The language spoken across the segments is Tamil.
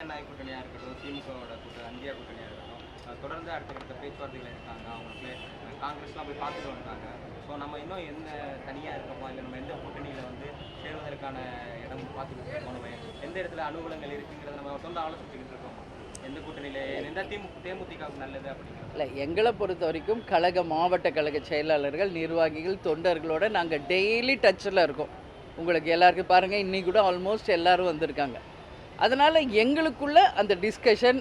ஜனநாயக கூட்டணியாக இருக்கட்டும் திமுகவோட கூட்டணி இந்தியா கூட்டணியாக இருக்கட்டும் தொடர்ந்து தொடர்ந்து அடுத்தடுத்த பேச்சுவார்த்தைகள் இருக்காங்க. அவங்களுக்கு காங்கிரஸ்லாம் போய் பார்த்துட்டு வந்தாங்க ஸோ நம்ம இன்னும் எந்த தனியாக இருக்கோமா? இல்லை நம்ம எந்த கூட்டணியில் வந்து சேருவதற்கான இடம் பார்த்துக்கிட்டு இருக்கோம்? எந்த இடத்துல அனுகூலங்கள் இருக்குங்கிறத நம்ம சொந்த ஆலோசிச்சுக்கிட்டு இருக்கோம்? எந்த கூட்டணியில் எந்த திமுக தேமுதிகவுக்கு நல்லது அப்படிங்கிறது. இல்லை எங்களை பொறுத்த வரைக்கும் கழக மாவட்ட கழக செயலாளர்கள் நிர்வாகிகள் தொண்டர்களோட நாங்கள் டெய்லி டச்சில் இருக்கோம். உங்களுக்கு எல்லாருக்கும் பாருங்கள் இன்னைக்கு கூட ஆல்மோஸ்ட் எல்லாரும் வந்திருக்காங்க. அதனால் எங்களுக்குள்ள அந்த டிஸ்கஷன்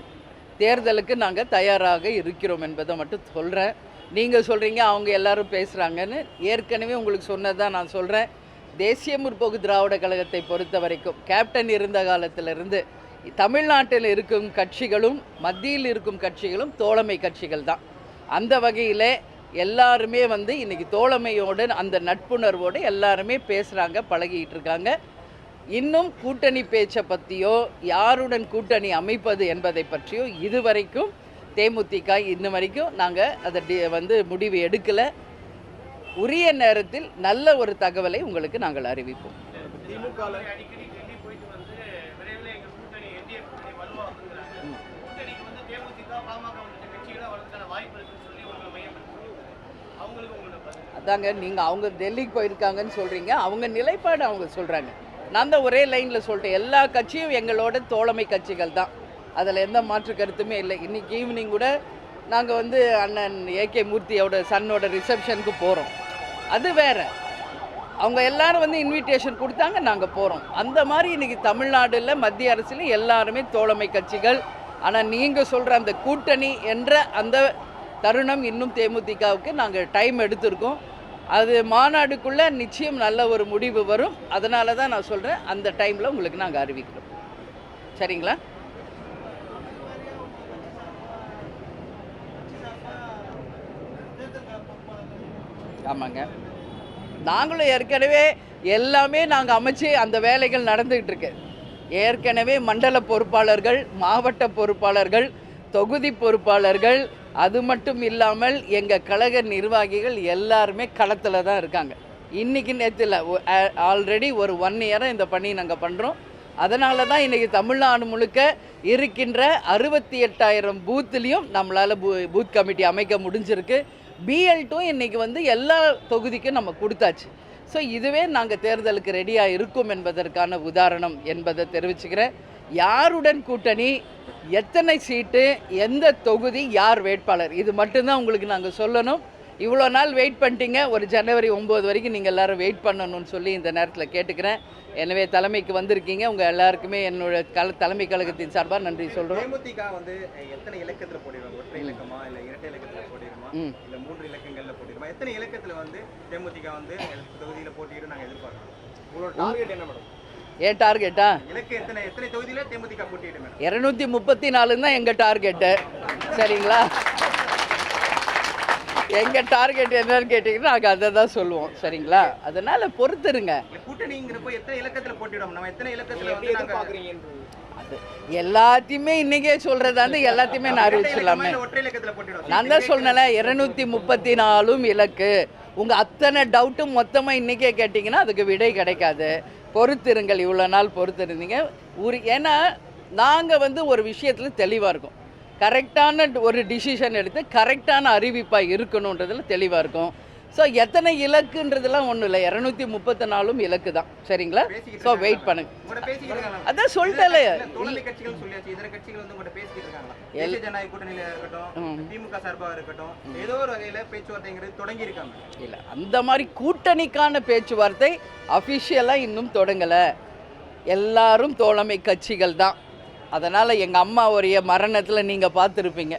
தேர்தலுக்கு நாங்கள் தயாராக இருக்கிறோம் என்பதை மட்டும் சொல்கிறேன் நீங்கள் சொல்கிறீங்க அவங்க எல்லாரும் பேசுகிறாங்கன்னு ஏற்கனவே உங்களுக்கு சொன்னதான் நான் சொல்கிறேன் தேசிய முற்போக்கு திராவிட கழகத்தை பொறுத்த வரைக்கும் கேப்டன் இருந்த காலத்திலிருந்து தமிழ்நாட்டில் இருக்கும் கட்சிகளும் மத்தியில் இருக்கும் கட்சிகளும் தோழமை கட்சிகள் தான். அந்த வகையில் எல்லாருமே வந்து இன்றைக்கி தோழமையோடு அந்த நட்புணர்வோடு எல்லாருமே பேசுகிறாங்க பழகிட்டு இருக்காங்க. இன்னும் கூட்டணி பேச்சை பற்றியோ யாருடன் கூட்டணி அமைப்பது என்பதை பற்றியோ இதுவரைக்கும் தேமுதிக இன்ன வரைக்கும் நாங்கள் அதை வந்து முடிவு எடுக்கலை. உரிய நேரத்தில் நல்ல ஒரு தகவலை உங்களுக்கு நாங்கள் அறிவிப்போம். அதாங்க நீங்கள் அவங்க டெல்லிக்கு போயிருக்காங்கன்னு சொல்கிறீங்க அவங்க நிலைப்பாடு அவங்க சொல்கிறாங்க நான் தான் ஒரே லைனில் சொல்லிட்டேன். எல்லா கட்சியும் எங்களோட தோழமை கட்சிகள் தான். அதில் எந்த மாற்று கருத்துமே இல்லை. இன்னைக்கு ஈவினிங் கூட நாங்கள் வந்து அண்ணன் ஏகே மூர்த்தியோட சன்னோட ரிசப்ஷனுக்கு போகிறோம் அது வேற. அவங்க எல்லாரும் வந்து இன்விடேஷன் கொடுத்தாங்க நாங்கள் போகிறோம் அந்த மாதிரி இன்றைக்கி தமிழ்நாடில் மத்திய அரசில் எல்லாருமே தோழமை கட்சிகள். ஆனால் நீங்கள் சொல்கிற அந்த கூட்டணி என்ற அந்த தருணம் இன்னும் தேமுதிகவுக்கு நாங்கள் டைம் எடுத்திருக்கோம். அது மாநாடுக்குள்ளே நிச்சயம் நல்ல ஒரு முடிவு வரும். அதனால தான் நான் சொல்கிறேன் அந்த டைமில் உங்களுக்கு நாங்கள் அறிவிக்கிறோம். சரிங்களா? ஆமாங்க. நாங்களும் ஏற்கனவே எல்லாமே நாங்கள் அமைச்சு அந்த வேலைகள் நடந்துகிட்டு இருக்கு. ஏற்கனவே மண்டல பொறுப்பாளர்கள் மாவட்ட பொறுப்பாளர்கள் தொகுதி பொறுப்பாளர்கள் அது மட்டும் இல்லாமல் எங்கள் கழக நிர்வாகிகள் எல்லாருமே களத்தில் தான் இருக்காங்க. இன்றைக்கி நேற்றுல ஆல்ரெடி ஒரு ஒன் இயராக இந்த பணி நாங்கள் பண்ணுறோம் அதனால தான் இன்றைக்கி தமிழ்நாடு முழுக்க இருக்கின்ற அறுபத்தி எட்டாயிரம் பூத்துலேயும் நம்மளால் பூ பூத் கமிட்டி அமைக்க முடிஞ்சிருக்கு. பிஎல் டூ இன்றைக்கி வந்து எல்லா தொகுதிக்கும் நம்ம கொடுத்தாச்சு. ஸோ இதுவே நாங்கள் தேர்தலுக்கு ரெடியாக இருக்கும் என்பதற்கான உதாரணம் என்பதை தெரிவிச்சுக்கிறேன். யாருடன் கூட்டணி எத்தனை சீட்டு எந்த தொகுதி யார் வேட்பாளர்? இது மட்டும்தான் உங்களுக்கு நாங்கள் சொல்லணும். இவ்வளோ நாள் வெயிட் பண்ணிட்டீங்க. ஒரு ஜனவரி ஒம்பது வரைக்கும் நீங்கள் எல்லாரும் வெயிட் பண்ணணும்னு சொல்லி இந்த நேரத்தில் கேட்டுக்கிறேன். எனவே தலைமைக்கு வந்திருக்கீங்க. உங்கள் எல்லாருக்குமே என்னோட கல தலைமை கழகத்தின் சார்பாக நன்றி சொல்கிறோம் தேமுதிக வந்து எத்தனை இலக்கத்தில் போட்டிடுவாங்க ஒற்றை இலக்கமா இல்லை இரட்டை இலக்கத்தில் போட்டிடுமா ம். இல்லை மூன்று இலக்கங்களில் போட்டிடுமா எத்தனை இலக்கத்தில் வந்து தேமுதிக வந்து தொகுதியில் போட்டியிடும் நாங்கள் எதிர்பார்க்கிறோம்? உங்களோட டார்கெட் என்ன மேடம்? ஏன் டார்கெட்டா? இரநூத்தி முப்பத்தி நாலு தான் எங்கள் டார்கெட்டு. சரிங்களா? எங்கள் டார்கெட் என்னன்னு கேட்டிங்கன்னா நாங்கள் அதை தான் சொல்லுவோம். சரிங்களா? அதனால் பொறுத்துருங்க. இல்ல, கூட்டணிங்கிறப்போ எத்தனை இலக்கத்துல போட்டிடும் நம்ம எத்தனை இலக்கத்துல வந்து நாங்க அது எல்லாத்தையுமே இன்னைக்கே சொல்கிறதா வந்து எல்லாத்தையுமே நான் அறிவிச்சிடலாமே. நான் தான் சொன்னேன்ல இருநூத்தி முப்பத்தி நாலும் இலக்கு. உங்கள் அத்தனை டவுட்டும் மொத்தமாக இன்றைக்கே கேட்டிங்கன்னா அதுக்கு விடை கிடைக்காது. பொறுத்திருங்கள் இவ்வளோ நாள் பொறுத்திருந்தீங்க. ஒரு ஏன்னா நாங்கள் வந்து ஒரு விஷயத்தில் தெளிவாக இருக்கும். கரெக்டான ஒரு டிசிஷன் எடுத்து கரெக்டான அறிவிப்பாக இருக்கணுன்றதில் தெளிவாக இருக்கும். ஸோ எத்தனை இலக்குன்றதெல்லாம் ஒன்றும் இல்லை. இரநூத்தி முப்பத்தி நாலும் இலக்கு தான் சரிங்களா ஸோ வெயிட்? பண்ணுங்க? அதான் இருக்காங்க இல்லை அந்த மாதிரி கூட்டணிக்கான பேச்சுவார்த்தை அஃபிஷியலாக இன்னும் தொடங்கலை. எல்லாரும் தோழமை கட்சிகள் தான். அதனால் எங்கள் அம்மாவுடைய மரணத்தில் நீங்கள் பார்த்துருப்பீங்க.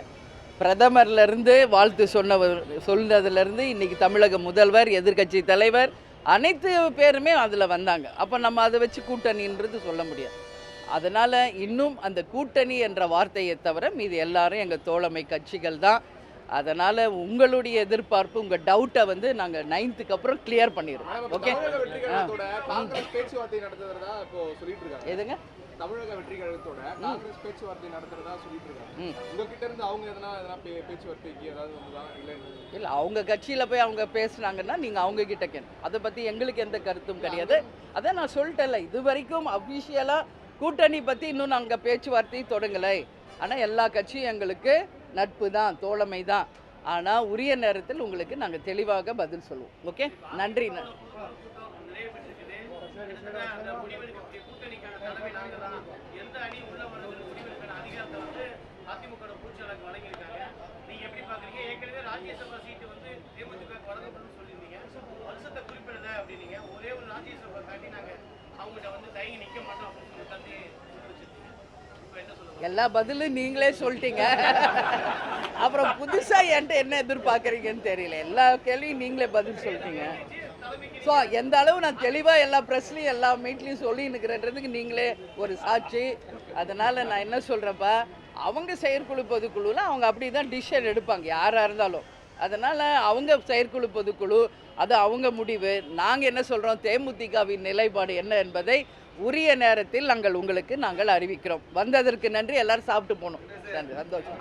பிரதமர்லேருந்து வாழ்த்து சொன்னவர் சொன்னதுலேருந்து இன்றைக்கி தமிழக முதல்வர் எதிர்க்கட்சி தலைவர் அனைத்து பேருமே அதில் வந்தாங்க. அப்போ நம்ம அதை வச்சு கூட்டணின்றது சொல்ல முடியாது. அதனால் இன்னும் அந்த கூட்டணி என்ற வார்த்தையை தவிர மீது எல்லாரும் எங்கள் தோழமை கட்சிகள் தான். அதனால் உங்களுடைய எதிர்பார்ப்பு உங்கள் டவுட்டை வந்து நாங்கள் நைன்த்துக்கு அப்புறம் கிளியர் பண்ணிடுவோம் ஓகே எதுங்க? தமிழக வெற்றி கழகத்தோட காங்கிரஸ் பேச்சுவார்த்தை நடத்துறதா சொல்லிட்டு இருக்காங்க. ம். உங்ககிட்ட இருந்து அவங்க எதனா எதனா பேச்சுவார்த்தைக்கு ஏதாவது வந்ததா? இல்ல இல்லை. அவங்க கட்சியில் போய் அவங்க பேசுனாங்கன்னா நீங்கள் அவங்க கிட்ட கேட்கணும் அதை பற்றி எங்களுக்கு எந்த கருத்தும் கிடையாது. அதான் நான் சொல்லிட்டேன்ல இது வரைக்கும் அஃபிஷியலாக கூட்டணி பற்றி இன்னும் நாங்கள் பேச்சுவார்த்தை தொடங்கலை. ஆனால் எல்லா கட்சியும் எங்களுக்கு நட்பு தான் தோழமை தான். ஆனால் உரிய நேரத்தில் உங்களுக்கு நாங்கள் தெளிவாக பதில் சொல்லுவோம். ஓகே? நன்றி கூட்டணிக்கான தலைமை நாங்கள் தான் எந்த அணி உள்ள வருது முடிவெடுக்கிற அதிகாரத்தை வந்து அதிமுக பூச்சாளருக்கு வழங்கியிருக்காங்க. நீங்க எப்படி பாக்குறீங்க? ஏற்கனவே ராஜ்யசபா சீட்டு வந்து தேமுதிக வழங்கப்படும் சொல்லியிருந்தீங்க. வருஷத்தை குறிப்பிடுத அப்படின்னீங்க. ஒரே ஒரு ராஜ்யசபா காட்டி நாங்க அவங்ககிட்ட வந்து தயங்கி நிக்க மாட்டோம் அப்படின்னு சொல்லி எல்லா பதிலும் நீங்களே சொல்லிட்டீங்க. அப்புறம் புதுசாக என்கிட்ட என்ன எதிர்பார்க்குறீங்கன்னு தெரியல. எல்லா கேள்வியும் நீங்களே பதில் சொல்லிட்டீங்க. ஸோ எந்த அளவு நான் தெளிவாக எல்லா ப்ரெஸ்லையும் எல்லா மீட்லேயும் சொல்லி இருக்கிறன்றதுக்கு நீங்களே ஒரு சாட்சி. அதனால் நான் என்ன சொல்கிறப்ப அவங்க செயற்குழு பொதுக்குழுவில் அவங்க அப்படி தான் டிசிஷன் எடுப்பாங்க யாராக இருந்தாலும். அதனால் அவங்க செயற்குழு பொதுக்குழு அது அவங்க முடிவு. நாங்கள் என்ன சொல்கிறோம் தேமுதிகவின் நிலைப்பாடு என்ன என்பதை உரிய நேரத்தில் நாங்கள் உங்களுக்கு நாங்கள் அறிவிக்கிறோம். வந்ததற்கு நன்றி எல்லோரும் சாப்பிட்டு போகணும். நன்றி சந்தோஷம்.